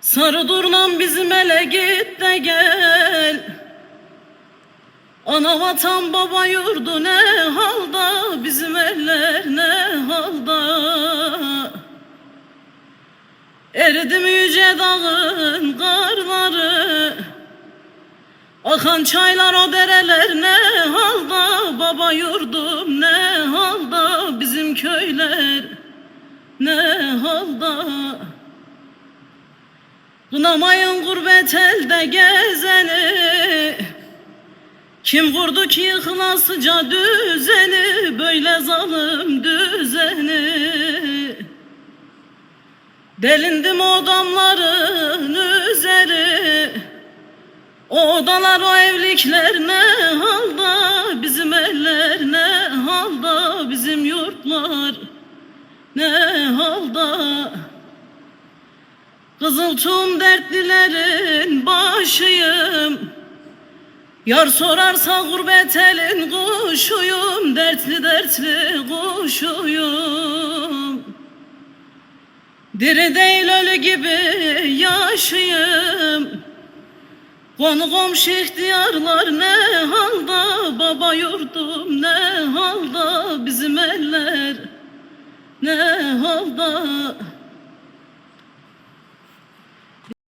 Sarı durnan bizim ele git de gel. Ana vatan baba yurdu ne halda Bizim eller ne halda. Eridi mi yüce dağın karları Akan çaylar o dereler ne halda Baba yurdum ne halda Bizim köyler ne halda Kınamayın gurbet elde gezeni. Kim kurdu ki yıkılasıca düzeni Böyle zalim düzeni. Delindim o damların üzeri. O odalar o evlikler ne halda Bizim eller ne halda Bizim yurtlar ne halda Kızıltuğum dertlilerin başıyım. Yar sorarsa gurbet elin kuşuyum Dertli dertli kuşuyum. Diri değil ölü gibi yaşayım Konu komşu ihtiyarlar ne halda Baba yurdum ne halda Bizim eller ne halda